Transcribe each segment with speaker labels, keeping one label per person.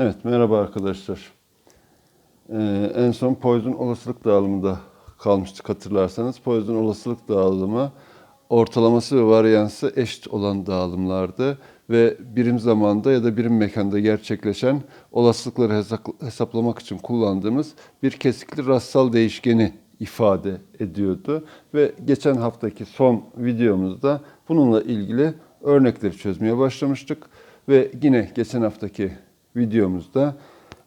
Speaker 1: Evet, merhaba arkadaşlar. Ee, en son Poisson olasılık dağılımında kalmıştık hatırlarsanız. Poisson olasılık dağılımı ortalaması ve varyansı eşit olan dağılımlardı ve birim zamanda ya da birim mekanda gerçekleşen olasılıkları hesap- hesaplamak için kullandığımız bir kesikli rastsal değişkeni ifade ediyordu. Ve geçen haftaki son videomuzda bununla ilgili örnekleri çözmeye başlamıştık. Ve yine geçen haftaki videomuzda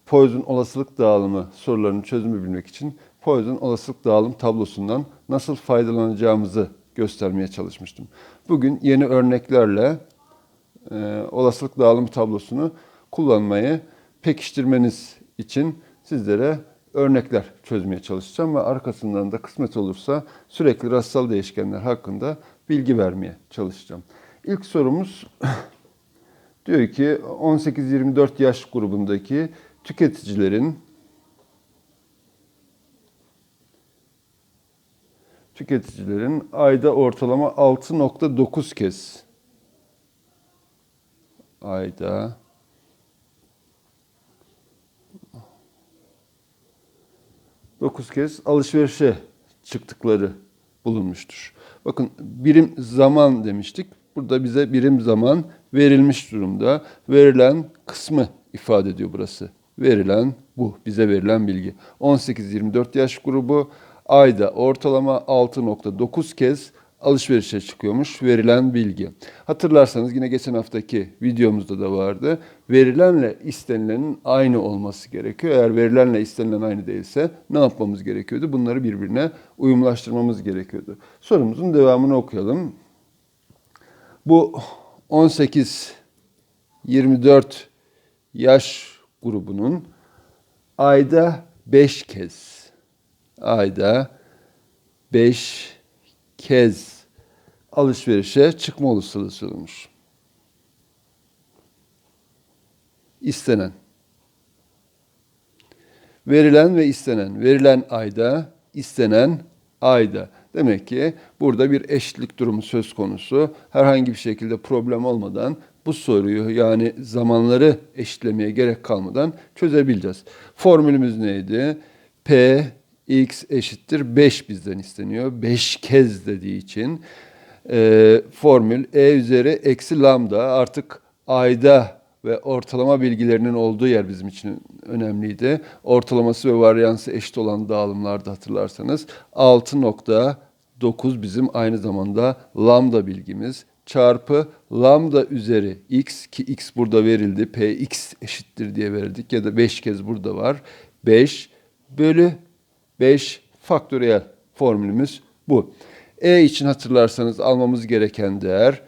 Speaker 1: Poisson olasılık dağılımı sorularının çözümü bilmek için Poisson olasılık dağılım tablosundan nasıl faydalanacağımızı göstermeye çalışmıştım. Bugün yeni örneklerle e, olasılık dağılım tablosunu kullanmayı pekiştirmeniz için sizlere örnekler çözmeye çalışacağım ve arkasından da kısmet olursa sürekli rastsal değişkenler hakkında bilgi vermeye çalışacağım. İlk sorumuz Diyor ki 18-24 yaş grubundaki tüketicilerin tüketicilerin ayda ortalama 6.9 kez ayda dokuz kez alışverişe çıktıkları bulunmuştur. Bakın birim zaman demiştik. Burada bize birim zaman verilmiş durumda. Verilen kısmı ifade ediyor burası. Verilen bu. Bize verilen bilgi. 18-24 yaş grubu ayda ortalama 6.9 kez alışverişe çıkıyormuş verilen bilgi. Hatırlarsanız yine geçen haftaki videomuzda da vardı. Verilenle istenilenin aynı olması gerekiyor. Eğer verilenle istenilen aynı değilse ne yapmamız gerekiyordu? Bunları birbirine uyumlaştırmamız gerekiyordu. Sorumuzun devamını okuyalım. Bu 18-24 yaş grubunun ayda 5 kez ayda 5 kez alışverişe çıkma olasılığı sorulmuş. İstenen. Verilen ve istenen. Verilen ayda, istenen ayda. Demek ki burada bir eşitlik durumu söz konusu. Herhangi bir şekilde problem olmadan bu soruyu yani zamanları eşitlemeye gerek kalmadan çözebileceğiz. Formülümüz neydi? P x eşittir 5 bizden isteniyor. 5 kez dediği için e, formül e üzeri eksi lambda artık ayda ve ortalama bilgilerinin olduğu yer bizim için önemliydi. Ortalaması ve varyansı eşit olan dağılımlarda hatırlarsanız 6.9 bizim aynı zamanda lambda bilgimiz çarpı lambda üzeri x ki x burada verildi. px eşittir diye verdik ya da 5 kez burada var. 5 bölü 5 faktöriyel formülümüz bu. E için hatırlarsanız almamız gereken değer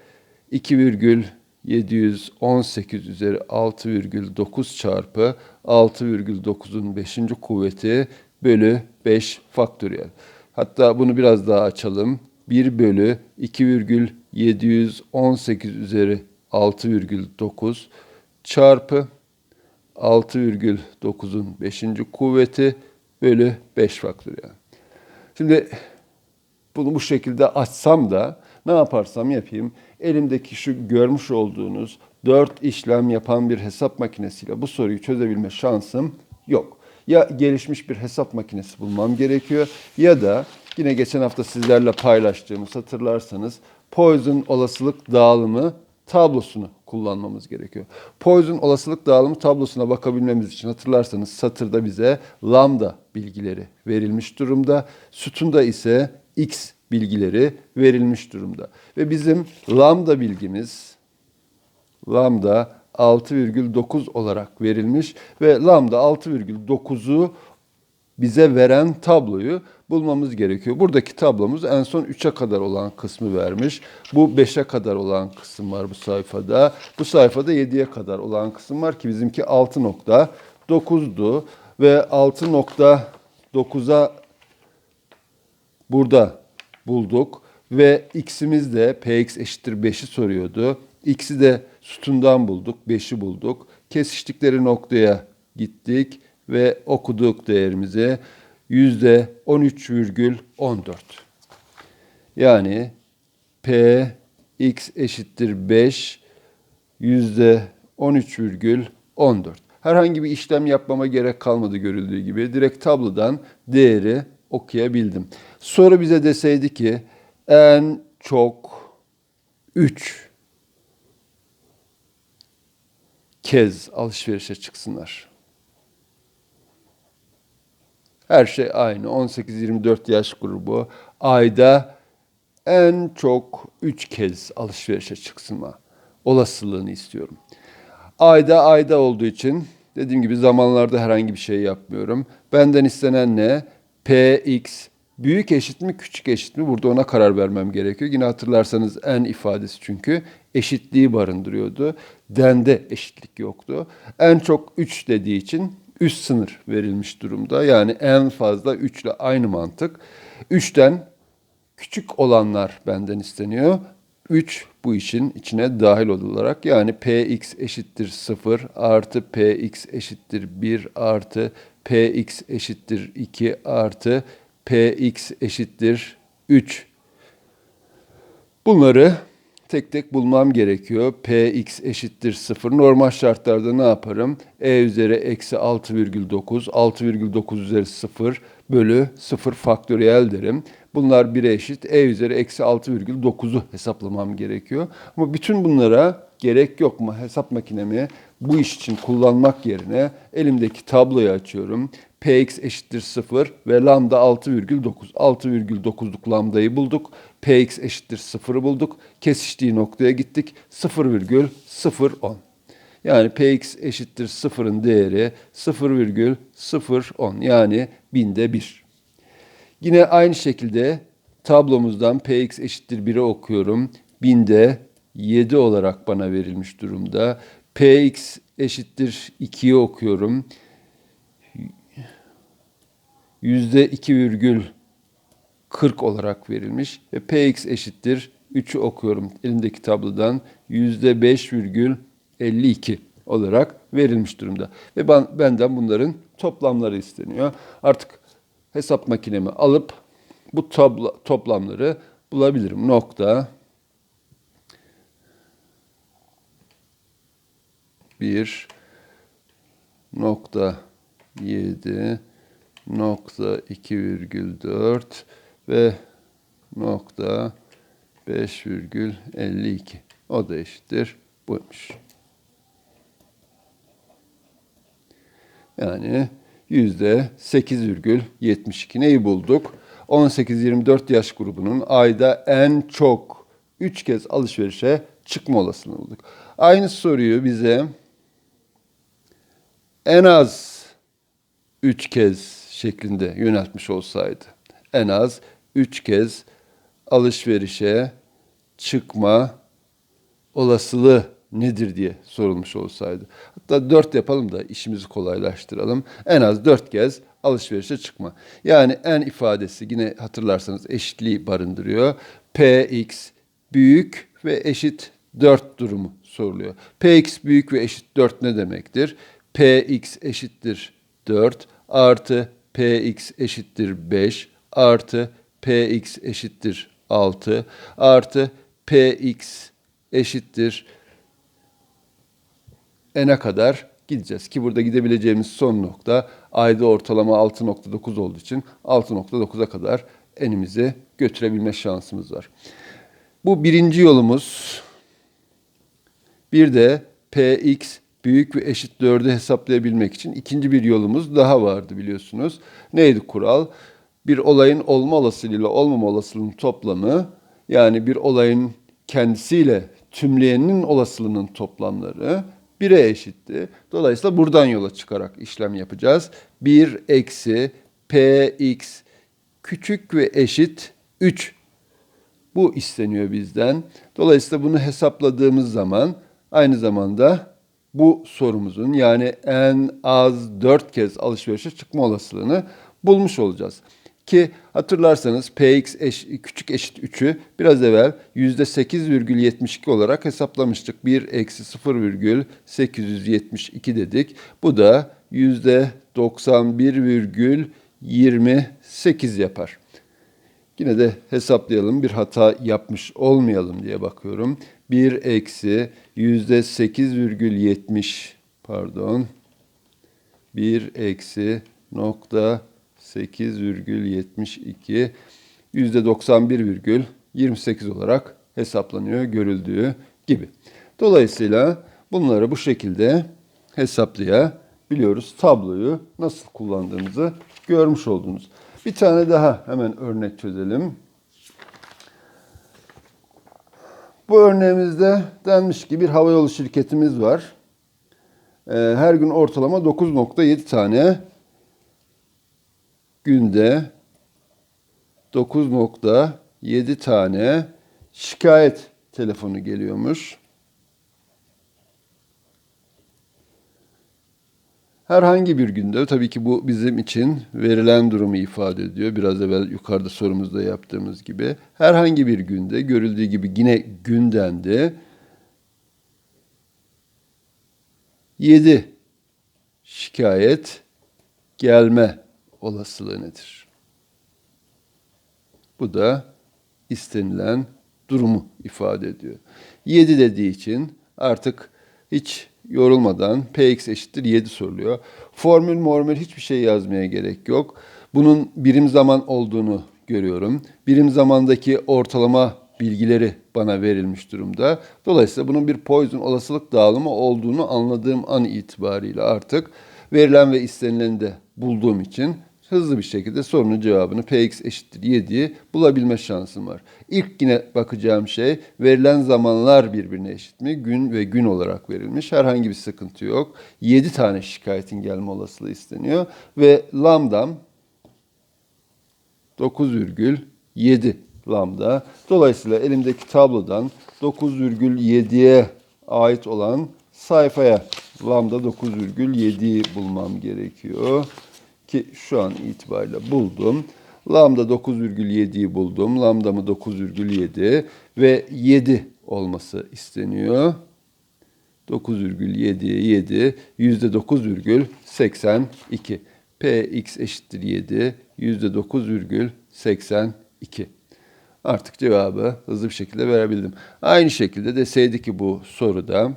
Speaker 1: 2,718 üzeri 6,9 çarpı 6,9'un 5. kuvveti bölü 5 faktöriyel. Hatta bunu biraz daha açalım. 1 bölü 2,718 üzeri 6,9 çarpı 6,9'un 5. kuvveti bölü 5 faktöriyel. Şimdi bunu bu şekilde açsam da ne yaparsam yapayım elimdeki şu görmüş olduğunuz 4 işlem yapan bir hesap makinesiyle bu soruyu çözebilme şansım yok. Ya gelişmiş bir hesap makinesi bulmam gerekiyor ya da yine geçen hafta sizlerle paylaştığımız hatırlarsanız Poisson olasılık dağılımı tablosunu kullanmamız gerekiyor. Poisson olasılık dağılımı tablosuna bakabilmemiz için hatırlarsanız satırda bize lambda bilgileri verilmiş durumda. Sütunda ise x bilgileri verilmiş durumda. Ve bizim lambda bilgimiz lambda 6,9 olarak verilmiş ve lambda 6,9'u bize veren tabloyu bulmamız gerekiyor. Buradaki tablomuz en son 3'e kadar olan kısmı vermiş. Bu 5'e kadar olan kısım var bu sayfada. Bu sayfada 7'ye kadar olan kısım var ki bizimki 6.9'du ve 6.9'a burada bulduk ve x'imiz de px eşittir 5'i soruyordu. X'i de sütundan bulduk, 5'i bulduk. Kesiştikleri noktaya gittik ve okuduk değerimizi yüzde 13,14. Yani p x eşittir 5 yüzde 13,14. Herhangi bir işlem yapmama gerek kalmadı görüldüğü gibi. Direkt tablodan değeri okuyabildim. Soru bize deseydi ki en çok 3 kez alışverişe çıksınlar. Her şey aynı. 18-24 yaş grubu ayda en çok 3 kez alışverişe çıksınma olasılığını istiyorum. Ayda ayda olduğu için dediğim gibi zamanlarda herhangi bir şey yapmıyorum. Benden istenen ne? Px büyük eşit mi küçük eşit mi? Burada ona karar vermem gerekiyor. Yine hatırlarsanız en ifadesi çünkü eşitliği barındırıyordu. Dende eşitlik yoktu. En çok 3 dediği için üst sınır verilmiş durumda. Yani en fazla 3 ile aynı mantık. 3'ten küçük olanlar benden isteniyor. 3 bu işin içine dahil olarak yani px eşittir 0 artı px eşittir 1 artı px eşittir 2 artı px eşittir 3. Bunları tek tek bulmam gerekiyor. Px eşittir 0. Normal şartlarda ne yaparım? e üzeri eksi 6,9. 6,9 üzeri 0 bölü 0 faktöriyel derim. Bunlar 1'e eşit. e üzeri eksi 6,9'u hesaplamam gerekiyor. Ama bütün bunlara gerek yok mu? Hesap makinemi bu iş için kullanmak yerine elimdeki tabloyu açıyorum. Px eşittir 0 ve lambda 6,9. 6,9'luk lambdayı bulduk. Px eşittir 0'ı bulduk. Kesiştiği noktaya gittik. 0,010. Yani Px eşittir 0'ın değeri 0,010 yani binde 1. Yine aynı şekilde tablomuzdan Px eşittir 1'i okuyorum. Binde 7 olarak bana verilmiş durumda. Px eşittir 2'yi okuyorum. Yüzde 2,40 olarak verilmiş ve Px eşittir 3'ü okuyorum elimdeki tablodan yüzde 5,52 olarak verilmiş durumda. Ve ben, benden bunların toplamları isteniyor. Artık hesap makinemi alıp bu tablo, toplamları bulabilirim. Nokta 1 nokta 7 nokta 2,4 ve nokta 5,52 o da eşittir buymuş. Yani yüzde 8,72 neyi bulduk? 18-24 yaş grubunun ayda en çok 3 kez alışverişe çıkma olasılığını bulduk. Aynı soruyu bize en az 3 kez şeklinde yöneltmiş olsaydı. En az 3 kez alışverişe çıkma olasılığı nedir diye sorulmuş olsaydı. Hatta 4 yapalım da işimizi kolaylaştıralım. En az 4 kez alışverişe çıkma. Yani en ifadesi yine hatırlarsanız eşitliği barındırıyor. Px büyük ve eşit 4 durumu soruluyor. Px büyük ve eşit 4 ne demektir? Px eşittir 4 artı Px eşittir 5 artı Px eşittir 6 artı Px eşittir n'e kadar gideceğiz. Ki burada gidebileceğimiz son nokta ayda ortalama 6.9 olduğu için 6.9'a kadar n'imizi götürebilme şansımız var. Bu birinci yolumuz. Bir de px büyük ve eşit 4'ü hesaplayabilmek için ikinci bir yolumuz daha vardı biliyorsunuz. Neydi kural? Bir olayın olma olasılığıyla olmama olasılığının toplamı yani bir olayın kendisiyle tümleyeninin olasılığının toplamları 1'e eşitti. Dolayısıyla buradan yola çıkarak işlem yapacağız. 1 eksi px küçük ve eşit 3. Bu isteniyor bizden. Dolayısıyla bunu hesapladığımız zaman aynı zamanda bu sorumuzun yani en az 4 kez alışverişe çıkma olasılığını bulmuş olacağız. Ki hatırlarsanız px eş, küçük eşit 3'ü biraz evvel %8,72 olarak hesaplamıştık. 1 eksi 0,872 dedik. Bu da %91,28 yapar. Yine de hesaplayalım bir hata yapmış olmayalım diye bakıyorum. 1 eksi %8,70 pardon 1 eksi nokta 8,72 yüzde 91,28 olarak hesaplanıyor görüldüğü gibi. Dolayısıyla bunları bu şekilde hesaplayabiliyoruz. Tabloyu nasıl kullandığımızı görmüş oldunuz. Bir tane daha hemen örnek çözelim. Bu örneğimizde denmiş ki bir havayolu şirketimiz var. Ee, Her gün ortalama 9.7 tane günde 9.7 tane şikayet telefonu geliyormuş. Herhangi bir günde tabii ki bu bizim için verilen durumu ifade ediyor. Biraz evvel yukarıda sorumuzda yaptığımız gibi. Herhangi bir günde görüldüğü gibi yine gündendi. 7 şikayet gelme olasılığı nedir? Bu da istenilen durumu ifade ediyor. 7 dediği için artık hiç yorulmadan px eşittir 7 soruluyor. Formül mormül hiçbir şey yazmaya gerek yok. Bunun birim zaman olduğunu görüyorum. Birim zamandaki ortalama bilgileri bana verilmiş durumda. Dolayısıyla bunun bir Poisson olasılık dağılımı olduğunu anladığım an itibariyle artık verilen ve istenileni de bulduğum için hızlı bir şekilde sorunun cevabını px eşittir 7'yi bulabilme şansım var. İlk yine bakacağım şey verilen zamanlar birbirine eşit mi? Gün ve gün olarak verilmiş. Herhangi bir sıkıntı yok. 7 tane şikayetin gelme olasılığı isteniyor. Ve lambdam 9,7 lambda. Dolayısıyla elimdeki tablodan 9,7'ye ait olan sayfaya lambda 9,7'yi bulmam gerekiyor. Ki şu an itibariyle buldum. Lambda 9,7'yi buldum. Lambdamı 9,7 ve 7 olması isteniyor. 9,7'ye 7 yüzde 9,82. Px eşittir 7 yüzde 9,82. Artık cevabı hızlı bir şekilde verebildim. Aynı şekilde deseydi ki bu soruda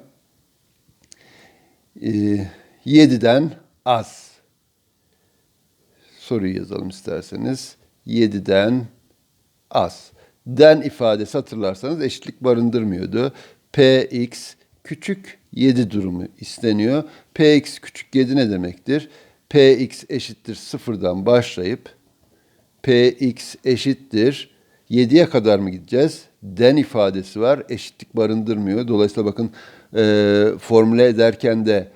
Speaker 1: e, 7'den az soruyu yazalım isterseniz. 7'den az. Den ifadesi hatırlarsanız eşitlik barındırmıyordu. Px küçük 7 durumu isteniyor. Px küçük 7 ne demektir? Px eşittir sıfırdan başlayıp Px eşittir 7'ye kadar mı gideceğiz? Den ifadesi var. Eşitlik barındırmıyor. Dolayısıyla bakın e, formüle ederken de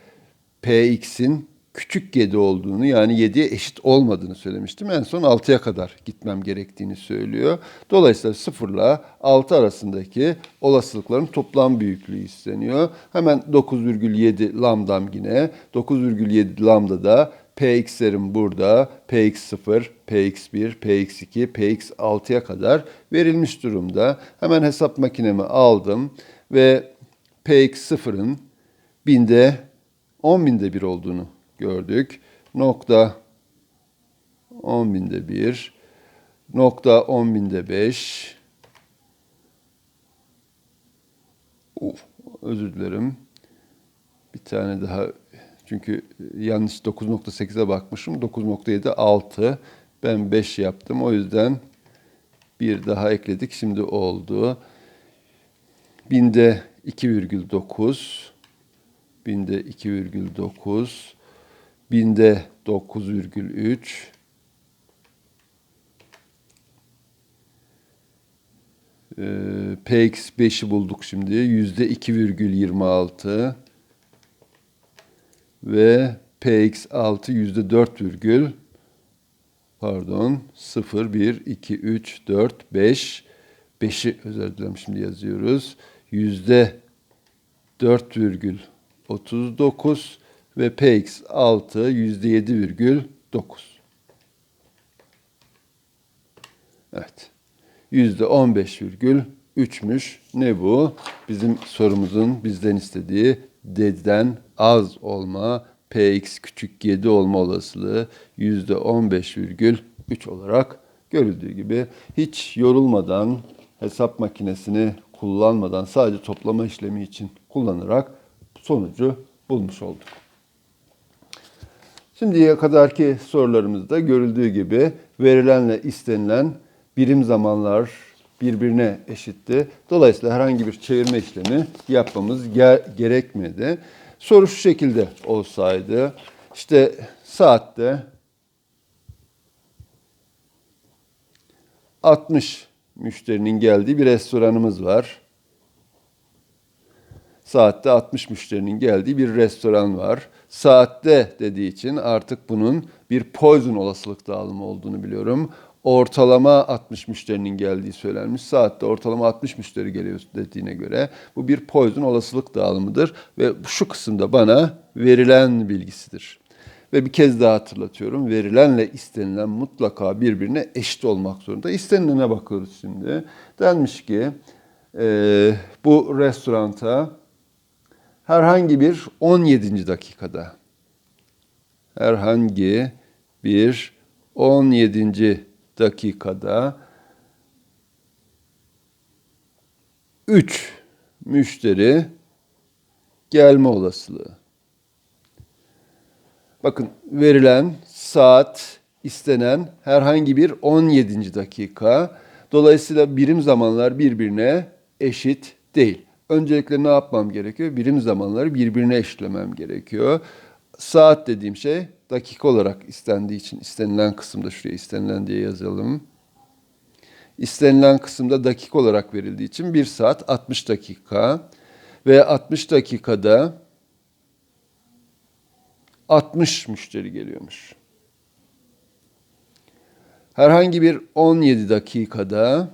Speaker 1: Px'in küçük 7 olduğunu yani 7'ye eşit olmadığını söylemiştim. En son 6'ya kadar gitmem gerektiğini söylüyor. Dolayısıyla 0 ile 6 arasındaki olasılıkların toplam büyüklüğü isteniyor. Hemen 9,7 lambdam yine. 9,7 lambda da px'lerim burada. px0, px1, px2, px6'ya kadar verilmiş durumda. Hemen hesap makinemi aldım ve px0'ın binde 10 binde bir olduğunu gördük. Nokta 10 binde 1, nokta 10 binde 5. Uf, özür dilerim. Bir tane daha çünkü yanlış 9.8'e bakmışım. 9.7 6. Ben 5 yaptım. O yüzden bir daha ekledik. Şimdi oldu. Binde 2,9. Binde 2,9 binde 9,3 ee, PX5'i bulduk şimdi. Yüzde 2,26 ve PX6 yüzde 4 virgül pardon 0, 1, 2, 3, 4, 5 5'i özür dilerim şimdi yazıyoruz. Yüzde 4 virgül 39 ve Px6 %7,9. Evet. %15,3'müş. Ne bu? Bizim sorumuzun bizden istediği D'den az olma, Px küçük 7 olma olasılığı %15,3 olarak görüldüğü gibi hiç yorulmadan hesap makinesini kullanmadan sadece toplama işlemi için kullanarak sonucu bulmuş olduk. Şimdiye kadarki sorularımızda görüldüğü gibi verilenle istenilen birim zamanlar birbirine eşitti. Dolayısıyla herhangi bir çevirme işlemi yapmamız ge- gerekmedi. Soru şu şekilde olsaydı, işte saatte 60 müşterinin geldiği bir restoranımız var. Saatte 60 müşterinin geldiği bir restoran var. Saatte dediği için artık bunun bir poison olasılık dağılımı olduğunu biliyorum. Ortalama 60 müşterinin geldiği söylenmiş. Saatte ortalama 60 müşteri geliyor dediğine göre bu bir poison olasılık dağılımıdır ve şu kısımda bana verilen bilgisidir. Ve bir kez daha hatırlatıyorum. Verilenle istenilen mutlaka birbirine eşit olmak zorunda. İstenilene bakıyoruz şimdi. Denmiş ki e, bu restoranta herhangi bir 17. dakikada herhangi bir 17. dakikada 3 müşteri gelme olasılığı. Bakın verilen saat istenen herhangi bir 17. dakika. Dolayısıyla birim zamanlar birbirine eşit değil. Öncelikle ne yapmam gerekiyor? Birim zamanları birbirine eşitlemem gerekiyor. Saat dediğim şey dakika olarak istendiği için istenilen kısımda şuraya istenilen diye yazalım. İstenilen kısımda dakika olarak verildiği için 1 saat 60 dakika ve 60 dakikada 60 müşteri geliyormuş. Herhangi bir 17 dakikada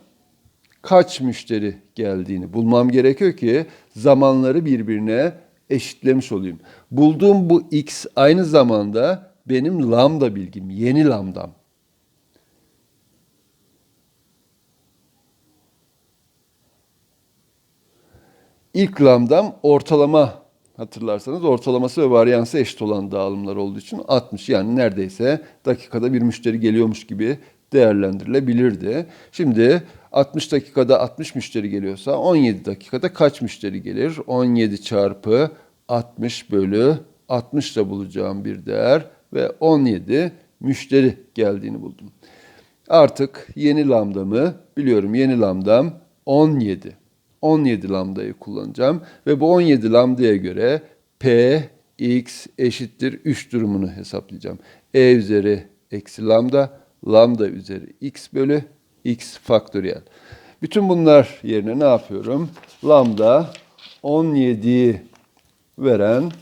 Speaker 1: kaç müşteri geldiğini bulmam gerekiyor ki zamanları birbirine eşitlemiş olayım. Bulduğum bu x aynı zamanda benim lambda bilgim, yeni lambdam. İlk lambdam ortalama hatırlarsanız ortalaması ve varyansı eşit olan dağılımlar olduğu için 60 yani neredeyse dakikada bir müşteri geliyormuş gibi değerlendirilebilirdi. Şimdi 60 dakikada 60 müşteri geliyorsa 17 dakikada kaç müşteri gelir? 17 çarpı 60 bölü 60 da bulacağım bir değer ve 17 müşteri geldiğini buldum. Artık yeni lambdamı biliyorum yeni lambdam 17. 17 lambdayı kullanacağım ve bu 17 lambdaya göre p x eşittir 3 durumunu hesaplayacağım. e üzeri eksi lambda, lambda üzeri x bölü x faktöriyel. Bütün bunlar yerine ne yapıyorum? Lambda 17'yi veren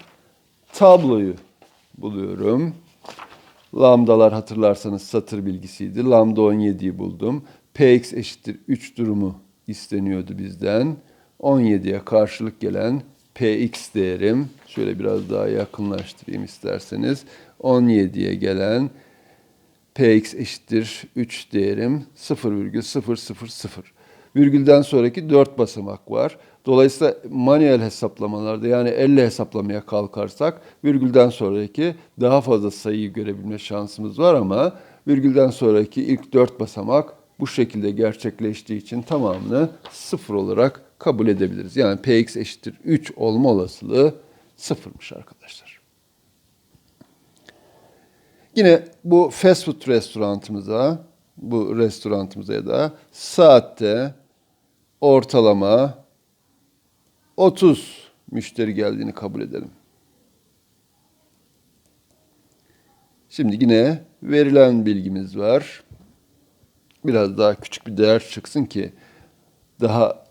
Speaker 1: tabloyu buluyorum. Lambdalar hatırlarsanız satır bilgisiydi. Lambda 17'yi buldum. Px eşittir 3 durumu isteniyordu bizden. 17'ye karşılık gelen px değerim, şöyle biraz daha yakınlaştırayım isterseniz. 17'ye gelen px eşittir 3 değerim 0,000. Virgülden sonraki 4 basamak var. Dolayısıyla manuel hesaplamalarda yani elle hesaplamaya kalkarsak virgülden sonraki daha fazla sayıyı görebilme şansımız var ama virgülden sonraki ilk 4 basamak bu şekilde gerçekleştiği için tamamını sıfır olarak kabul edebiliriz. Yani px eşittir 3 olma olasılığı sıfırmış arkadaşlar. Yine bu fast food restoranımıza, bu restoranımıza da saatte ortalama 30 müşteri geldiğini kabul edelim. Şimdi yine verilen bilgimiz var. Biraz daha küçük bir değer çıksın ki daha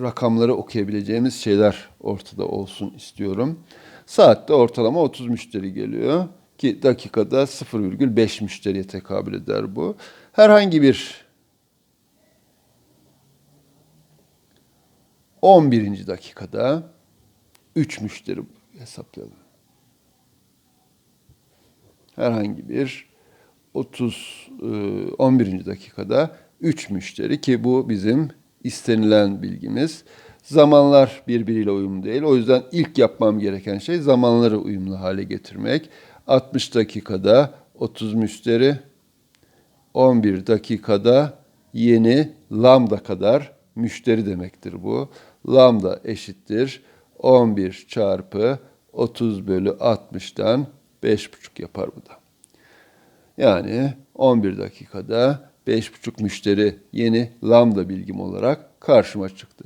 Speaker 1: rakamları okuyabileceğimiz şeyler ortada olsun istiyorum. Saatte ortalama 30 müşteri geliyor ki dakikada 0,5 müşteriye tekabül eder bu. Herhangi bir 11. dakikada 3 müşteri hesaplayalım. Herhangi bir 30 11. dakikada 3 müşteri ki bu bizim istenilen bilgimiz. Zamanlar birbiriyle uyumlu değil. O yüzden ilk yapmam gereken şey zamanları uyumlu hale getirmek. 60 dakikada 30 müşteri, 11 dakikada yeni lambda kadar müşteri demektir bu. Lambda eşittir 11 çarpı 30 bölü 60'dan 5,5 yapar bu da. Yani 11 dakikada 5,5 müşteri yeni lambda bilgim olarak karşıma çıktı.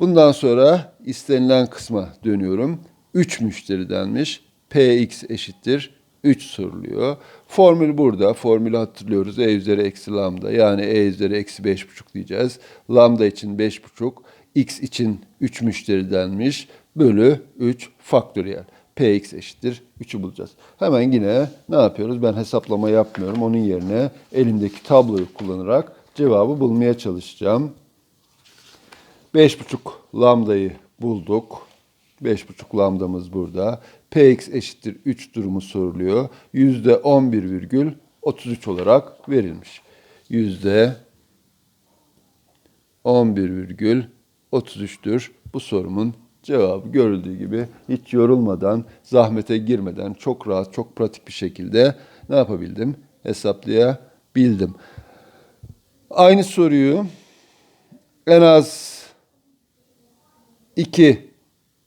Speaker 1: Bundan sonra istenilen kısma dönüyorum. 3 müşteri denmiş. Px eşittir 3 soruluyor. Formül burada. Formülü hatırlıyoruz. E üzeri eksi lambda. Yani e üzeri eksi 5,5 diyeceğiz. Lambda için 5,5. X için 3 müşteri denmiş. Bölü 3 faktöriyel. Px eşittir 3'ü bulacağız. Hemen yine ne yapıyoruz? Ben hesaplama yapmıyorum. Onun yerine elimdeki tabloyu kullanarak cevabı bulmaya çalışacağım. 5,5 lambdayı bulduk. 5,5 lambdamız burada. Px eşittir 3 durumu soruluyor. %11,33 olarak verilmiş. Yüzde 11,33'tür bu sorumun cevabı görüldüğü gibi hiç yorulmadan, zahmete girmeden çok rahat, çok pratik bir şekilde ne yapabildim? Hesaplayabildim. Aynı soruyu en az iki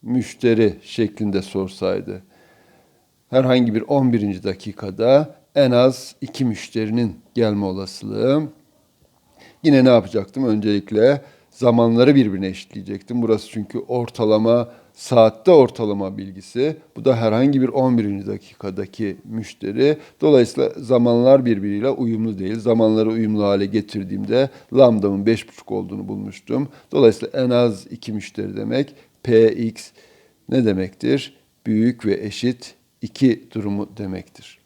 Speaker 1: müşteri şeklinde sorsaydı herhangi bir 11. dakikada en az iki müşterinin gelme olasılığı Yine ne yapacaktım? Öncelikle zamanları birbirine eşitleyecektim. Burası çünkü ortalama, saatte ortalama bilgisi. Bu da herhangi bir 11. dakikadaki müşteri. Dolayısıyla zamanlar birbiriyle uyumlu değil. Zamanları uyumlu hale getirdiğimde lambdamın 5,5 olduğunu bulmuştum. Dolayısıyla en az 2 müşteri demek. Px ne demektir? Büyük ve eşit 2 durumu demektir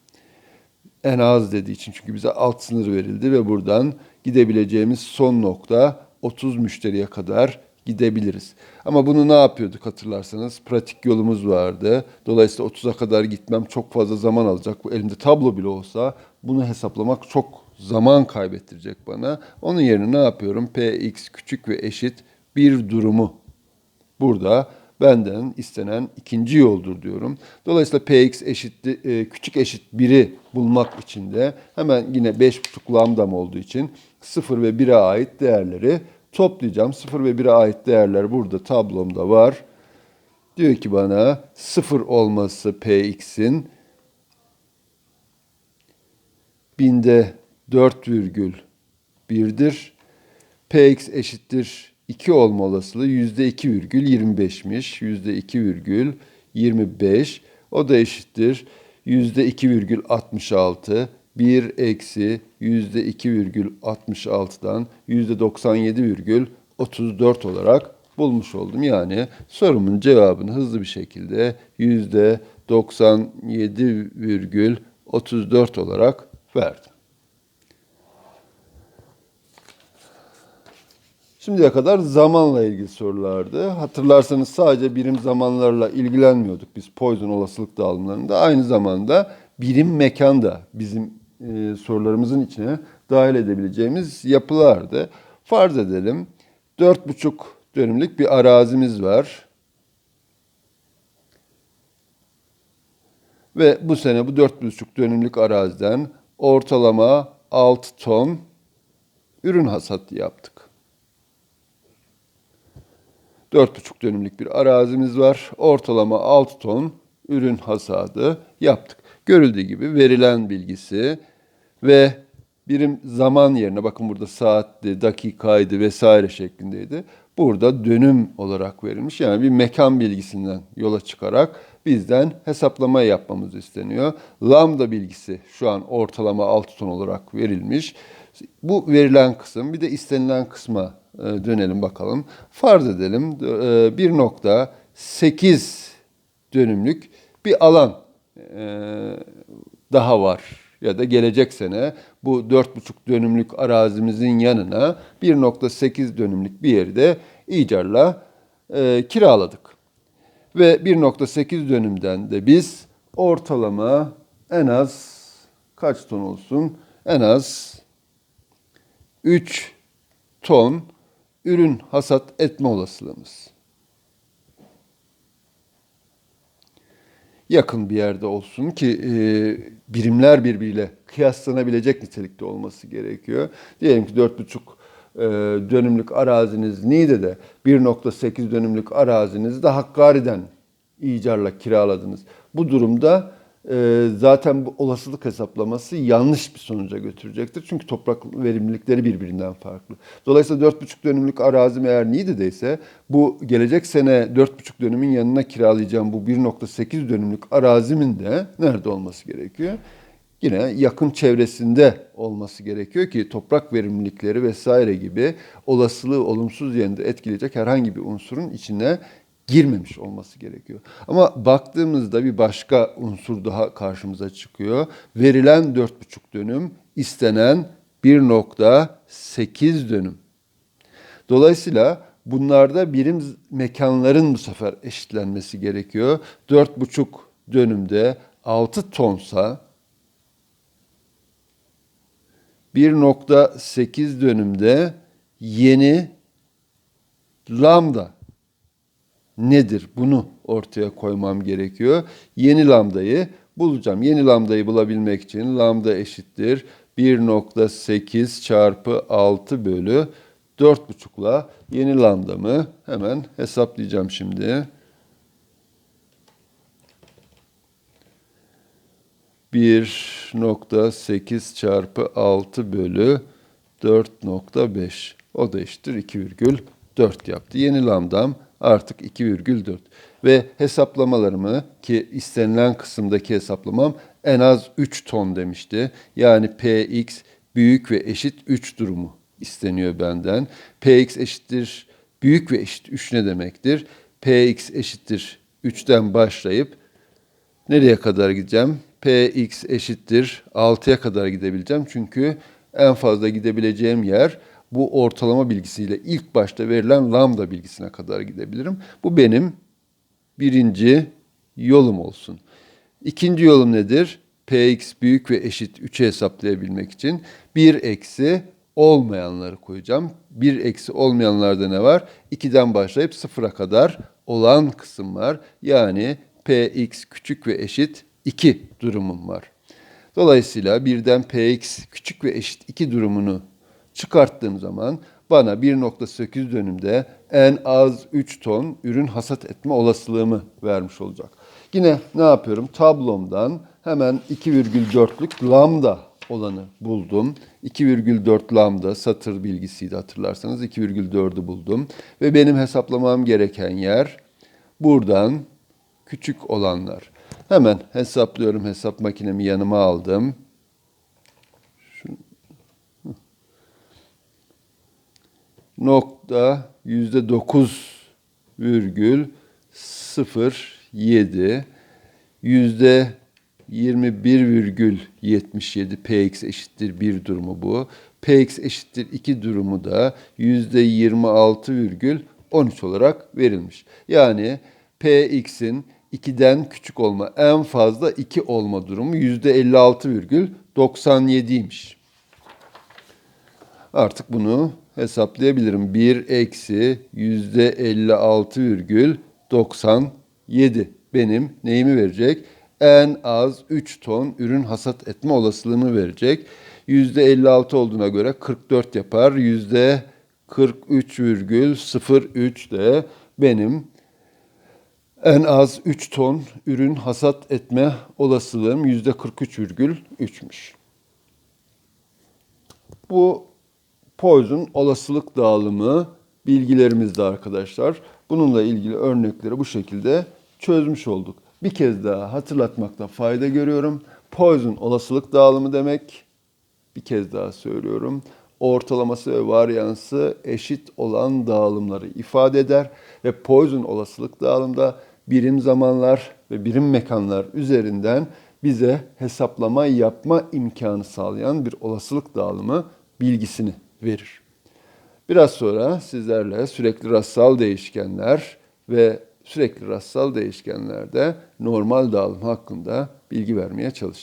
Speaker 1: en az dediği için çünkü bize alt sınır verildi ve buradan gidebileceğimiz son nokta 30 müşteriye kadar gidebiliriz. Ama bunu ne yapıyorduk hatırlarsanız? Pratik yolumuz vardı. Dolayısıyla 30'a kadar gitmem çok fazla zaman alacak. Bu elimde tablo bile olsa bunu hesaplamak çok zaman kaybettirecek bana. Onun yerine ne yapıyorum? Px küçük ve eşit bir durumu burada benden istenen ikinci yoldur diyorum. Dolayısıyla px eşit e, küçük eşit 1'i bulmak için de hemen yine 5,5 lambdam olduğu için 0 ve 1'e ait değerleri toplayacağım. 0 ve 1'e ait değerler burada tablomda var. Diyor ki bana 0 olması px'in binde 4,1'dir. px eşittir 2 olma olasılığı %2,25'miş. %2,25. O da eşittir. %2,66. 1 eksi %2,66'dan %97,34 olarak bulmuş oldum. Yani sorumun cevabını hızlı bir şekilde %97,34 olarak verdim. Şimdiye kadar zamanla ilgili sorulardı. Hatırlarsanız sadece birim zamanlarla ilgilenmiyorduk biz Poisson olasılık dağılımlarında. Aynı zamanda birim mekan da bizim e, sorularımızın içine dahil edebileceğimiz yapılardı. Farz edelim 4,5 dönümlük bir arazimiz var. Ve bu sene bu 4,5 dönümlük araziden ortalama 6 ton ürün hasatı yaptık. 4,5 dönümlük bir arazimiz var. Ortalama 6 ton ürün hasadı yaptık. Görüldüğü gibi verilen bilgisi ve birim zaman yerine bakın burada saatti, dakikaydı vesaire şeklindeydi. Burada dönüm olarak verilmiş. Yani bir mekan bilgisinden yola çıkarak bizden hesaplama yapmamız isteniyor. Lambda bilgisi şu an ortalama 6 ton olarak verilmiş. Bu verilen kısım bir de istenilen kısma dönelim bakalım. Farz edelim 1.8 e, dönümlük bir alan e, daha var ya da gelecek sene bu 4,5 dönümlük arazimizin yanına 1.8 dönümlük bir yeri de icarla e, kiraladık. Ve 1.8 dönümden de biz ortalama en az kaç ton olsun? En az 3 ton ürün hasat etme olasılığımız. Yakın bir yerde olsun ki e, birimler birbiriyle kıyaslanabilecek nitelikte olması gerekiyor. Diyelim ki 4,5 e, dönümlük araziniz Niğde'de 1.8 dönümlük arazinizi de Hakkari'den icarla kiraladınız. Bu durumda zaten bu olasılık hesaplaması yanlış bir sonuca götürecektir. Çünkü toprak verimlilikleri birbirinden farklı. Dolayısıyla 4,5 dönümlük arazim eğer Niğde'deyse bu gelecek sene 4,5 dönümün yanına kiralayacağım bu 1,8 dönümlük arazimin de nerede olması gerekiyor? Yine yakın çevresinde olması gerekiyor ki toprak verimlilikleri vesaire gibi olasılığı olumsuz yönde etkileyecek herhangi bir unsurun içine girmemiş olması gerekiyor. Ama baktığımızda bir başka unsur daha karşımıza çıkıyor. Verilen 4,5 dönüm, istenen 1,8 dönüm. Dolayısıyla bunlarda birim mekanların bu sefer eşitlenmesi gerekiyor. 4,5 dönümde 6 tonsa 1.8 dönümde yeni lambda nedir? Bunu ortaya koymam gerekiyor. Yeni lambdayı bulacağım. Yeni lambdayı bulabilmek için lambda eşittir 1.8 çarpı 6 bölü 4.5'la yeni lambdamı hemen hesaplayacağım şimdi. 1.8 çarpı 6 bölü 4.5. O da eşittir 2,4 yaptı. Yeni lambdam artık 2,4. Ve hesaplamalarımı ki istenilen kısımdaki hesaplamam en az 3 ton demişti. Yani Px büyük ve eşit 3 durumu isteniyor benden. Px eşittir büyük ve eşit 3 ne demektir? Px eşittir 3'ten başlayıp Nereye kadar gideceğim? Px eşittir 6'ya kadar gidebileceğim. Çünkü en fazla gidebileceğim yer bu ortalama bilgisiyle ilk başta verilen lambda bilgisine kadar gidebilirim. Bu benim birinci yolum olsun. İkinci yolum nedir? Px büyük ve eşit 3'e hesaplayabilmek için 1 eksi olmayanları koyacağım. 1 eksi olmayanlarda ne var? 2'den başlayıp 0'a kadar olan kısım var. Yani px küçük ve eşit 2 durumum var. Dolayısıyla birden px küçük ve eşit 2 durumunu çıkarttığım zaman bana 1.8 dönümde en az 3 ton ürün hasat etme olasılığımı vermiş olacak. Yine ne yapıyorum? Tablomdan hemen 2,4'lük lambda olanı buldum. 2,4 lambda satır bilgisiydi hatırlarsanız 2,4'ü buldum. Ve benim hesaplamam gereken yer buradan küçük olanlar. Hemen hesaplıyorum. Hesap makinemi yanıma aldım. Nokta yüzde dokuz virgül sıfır yedi yüzde 21,77 px eşittir 1 durumu bu. px eşittir 2 durumu da %26,13 olarak verilmiş. Yani px'in 2'den küçük olma, en fazla 2 olma durumu %56,97'ymiş. Artık bunu hesaplayabilirim. 1 eksi %56,97 benim neyimi verecek? En az 3 ton ürün hasat etme olasılığımı verecek. %56 olduğuna göre 44 yapar. %43,03 de benim en az 3 ton ürün hasat etme olasılığım %43,3'müş. Bu Poison olasılık dağılımı bilgilerimizde arkadaşlar. Bununla ilgili örnekleri bu şekilde çözmüş olduk. Bir kez daha hatırlatmakta fayda görüyorum. Poison olasılık dağılımı demek. Bir kez daha söylüyorum. Ortalaması ve varyansı eşit olan dağılımları ifade eder ve Poison olasılık dağılımda birim zamanlar ve birim mekanlar üzerinden bize hesaplama yapma imkanı sağlayan bir olasılık dağılımı bilgisini verir. Biraz sonra sizlerle sürekli rastsal değişkenler ve sürekli rastsal değişkenlerde normal dağılım hakkında bilgi vermeye çalışacağım.